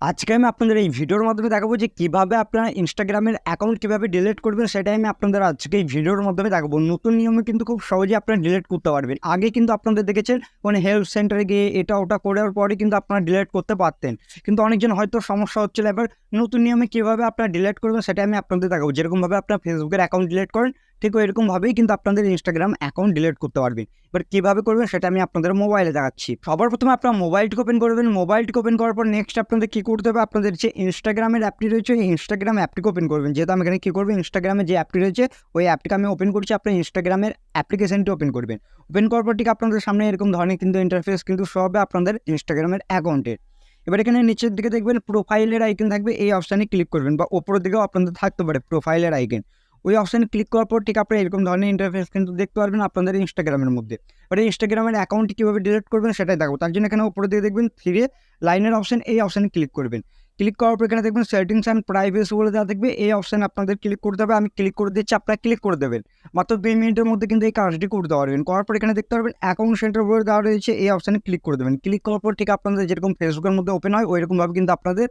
আজকে আমি আপনাদের এই ভিডিওর মাধ্যমে দেখাবো যে কীভাবে আপনারা ইনস্টাগ্রামের অ্যাকাউন্ট কীভাবে ডিলিট করবেন, সেটাই আমি আপনাদের আজকে এই ভিডিওর মাধ্যমে দেখাবো। নতুন নিয়মে কিন্তু খুব সহজে আপনারা ডিলিট করতে পারবেন। আগে কিন্তু আপনাদের দেখেছেন মানে হেল্প সেন্টারে গিয়ে এটা ওটা করার পরে কিন্তু আপনারা ডিলিট করতে পারতেন। কিন্তু অনেকজন হয়তো সমস্যা হচ্ছিল, এবার নতুন নিয়মে কীভাবে আপনারা ডিলিট করবেন সেটা আমি আপনাদের দেখাবো। যেরকমভাবে আপনার ফেসবুকের অ্যাকাউন্ট ডিলিট করেন ঠিক এরকমভাবেই কিন্তু আপনাদের ইনস্টাগ্রাম অ্যাকাউন্ট ডিলিট করতে পারবেন। এবার কীভাবে করবেন সেটা আমি আপনাদের মোবাইলে দেখাচ্ছি। সবার প্রথমে আপনার মোবাইলটিকে ওপেন করবেন মোবাইলটিকে ওপেন করার পর নেক্সট আপনাদের কী করতে হবে? আপনাদের যে ইনস্টাগ্রামের অ্যাপটি রয়েছে এই ইনস্টাগ্রাম অ্যাপটিকে ওপেন করবেন। যেহেতু আমি এখানে কী করব? ইনস্টাগ্রামে যে অ্যাপটি রয়েছে, ওই অ্যাপটিকে আমি ওপেন করছি। আপনার ইনস্টাগ্রামের অ্যাপ্লিকেশনটি ওপেন করবেন। ওপেন করার পর ঠিক আপনাদের সামনে এরকম ধরনের কিন্তু ইন্টারফেস কিন্তু হবে আপনাদের ইনস্টাগ্রামের অ্যাকাউন্টের এবার এখানে নিচের দিকে দেখবেন প্রোফাইলের আইকন থাকবে। এই অপশানে ক্লিক করবেন বা ওপরের দিকেও আপনাদের থাকতে পারে প্রোফাইলের আইকন ওই অপশানে ক্লিক করার পর ঠিক আপনারা এরকম ধরনের ইন্টারফেস কিন্তু দেখতে পারবেন আপনাদের ইনস্টাগ্রামের মধ্যে। এবার ইনস্টাগ্রামের অ্যাকাউন্ট কীভাবে ডিলিট করবেন সেটাই দেখো তার জন্য এখানে উপরে দিয়ে দেখবেন ফিরে লাইনের অপশান এই অপশানে ক্লিক করবেন। ক্লিক করার পর এখানে দেখবেন সেটিংস অ্যান্ড প্রাইভেসি বলে দেওয়া দেখবে এই অপশানে আপনাদের ক্লিক করতে হবে। আমি ক্লিক করে দিচ্ছি, আপনারা ক্লিক করে দেবেন। মাত্র দুই মিনিটের মধ্যে কিন্তু এই কাজটি করতে পারবেন। করার পর এখানে দেখতে পারবেন অ্যাকাউন্ট সেন্টার বলে দেওয়া রয়েছে। এই অপশানে ক্লিক করে দেবেন। ক্লিক করার পর ঠিক আপনাদের যেরকম ফেসবুকের মধ্যে ওপেন হয়, ওইরকমভাবে কিন্তু আপনাদের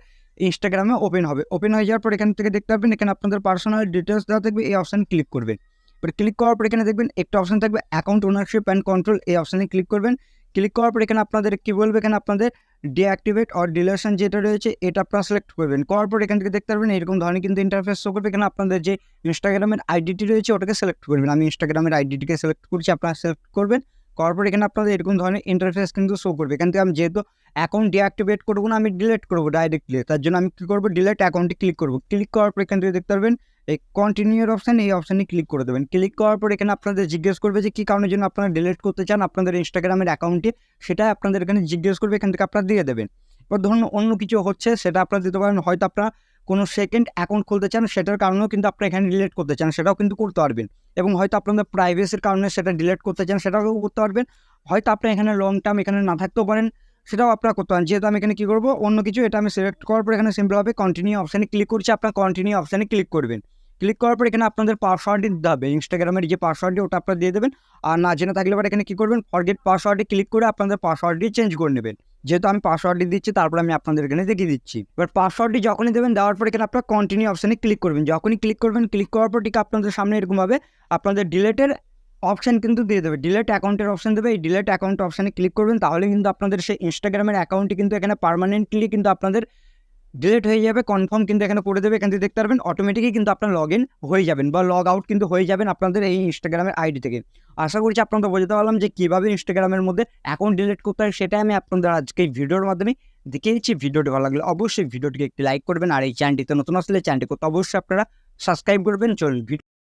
ইনস্টাগ্রামে ওপেন হবে। ওপেন হয়ে যাওয়ার পর এখান থেকে দেখতে পারবেন এখানে আপনাদের পার্সোনাল ডিটেলস দেওয়া থাকবে, এই অপশানে ক্লিক করবেন। এবার ক্লিক করার পর এখানে দেখবেন, একটা অপশান থাকবে অ্যাকাউন্ট ওনারশিপ অ্যান্ড কন্ট্রোল এই অপশানে ক্লিক করবেন। ক্লিক করার পর এখানে আপনাদের, কী বলবে এখানে আপনাদের ডিঅ্যাক্টিভেট অর ডিলেশন যেটা রয়েছে, এটা আপনারা সিলেক্ট করবেন। করার পর এখান থেকে দেখতে পারবেন এরকম ধরনের কিন্তু ইন্টারফেস শো করবে। এখানে আপনাদের যে ইনস্টাগ্রামের আইডিটি রয়েছে, ওটাকে সিলেক্ট করবেন। আমি ইনস্টাগ্রামের আইডিটিকে সিলেক্ট করছি, আপনারা সিলেক্ট করবেন। করার পর এখানে আপনাদের এরকম ধরনের ইন্টারফেস কিন্তু শো করবে। এখান থেকে আমি যেহেতু অ্যাকাউন্ট ডিঅ্যাক্টিভেট করব না, আমি ডিলিট করব ডাইরেক্টলি তার জন্য আমি কী করব? ডিলেট অ্যাকাউন্টে ক্লিক করব। ক্লিক করার পর এখান থেকে দেখতে পারবেন, এই কন্টিনিউর অপশান এই অপশানে ক্লিক করে দেবেন। ক্লিক করার পর এখানে আপনাদের জিজ্ঞেস করবে যে কী কারণের জন্য আপনারা ডিলিট করতে চান আপনাদের ইনস্টাগ্রামের অ্যাকাউন্টে সেটা আপনাদের এখানে জিজ্ঞেস করবে, এখান থেকে আপনারা দিয়ে দেবেন। এবার ধরুন অন্য কিছু হচ্ছে, সেটা আপনারা দিতে পারেন, হয়তো আপনারা কোনো সেকেন্ড অ্যাকাউন্ট খুলতে চান, সেটার কারণেও কিন্তু আপনি এখানে ডিলেট করতে চান, সেটাও কিন্তু করতে পারবেন। এবং হয়তো আপনাদের প্রাইভেসির কারণে সেটা ডিলিট করতে চান, সেটাও করতে পারবেন। হয়তো আপনি এখানে লং টার্ম এখানে না থাকতেও পারেন, সেটাও আপনারা করতে পারেন। যেহেতু আমি এখানে কী করব? অন্য কিছু, এটা আমি সিলেক্ট করার পর এখানে সিম্পলভাবে কন্টিনিউ অপশানে ক্লিক করছি, আপনার কন্টিনিউ অপশানে ক্লিক করবেন। ক্লিক করার পর এখানে আপনাদের পাসওয়ার্ডটি দিতে হবে। ইনস্টাগ্রামের যে পাসওয়ার্ডটি ওটা আপনারা দিয়ে দেবেন। আর না জেনে থাকলে এবার এখানে কী করবেন? ফরগেট পাসওয়ার্ডে ক্লিক করে আপনাদের পাসওয়ার্ডটি চেঞ্জ করে নেবেন। যেহেতু আমি পাসওয়ার্ডটি দিচ্ছি, তারপর আমি আপনাদের এখানে দেখিয়ে দিচ্ছি। এবার পাসওয়ার্ডটি যখনই দেবেন, দেওয়ার পর এখানে আপনারা কন্টিনিউ অপশানে ক্লিক করবেন। যখনই ক্লিক করবেন ক্লিক করার পর ঠিক আপনাদের সামনে এরকমভাবে আপনাদের ডিলেটের অপশান কিন্তু দিয়ে দেবে। ডিলেট অ্যাকাউন্টের অপশান দেবে। এই ডিলেট অ্যাকাউন্ট অপশানে ক্লিক করবেন, তাহলে কিন্তু আপনাদের সেই ইনস্টাগ্রামের অ্যাকাউন্টটি কিন্তু এখানে পারমানেন্টলি কিন্তু আপনাদের ডিলেট হয়ে যাবে কনফার্ম কিন্তু এখানে করে দেবে, এখান থেকে দেখতে পারবেন অটোমেটিকই কিন্তু আপনার লগ ইন হয়ে যাবেন বা লগ আউট কিন্তু হয়ে যাবেন আপনাদের এই ইনস্টাগ্রামের আইডি থেকে। আশা করছি আপনাদের বোঝাতে পারলাম যে কীভাবে ইনস্টাগ্রামের মধ্যে অ্যাকাউন্ট ডিলেট করতে হয়, সেটাই আমি আপনাদের আজকে ভিডিওর মাধ্যমে দেখে দিচ্ছি। ভিডিওটি ভালো লাগলে অবশ্যই ভিডিওটিকে একটি লাইক করবেন, আর এই চ্যানেলটিতে নতুন আসলে চ্যানেলটি করতে অবশ্যই আপনারা সাবস্ক্রাইব করবেন। চলুন ভিডিও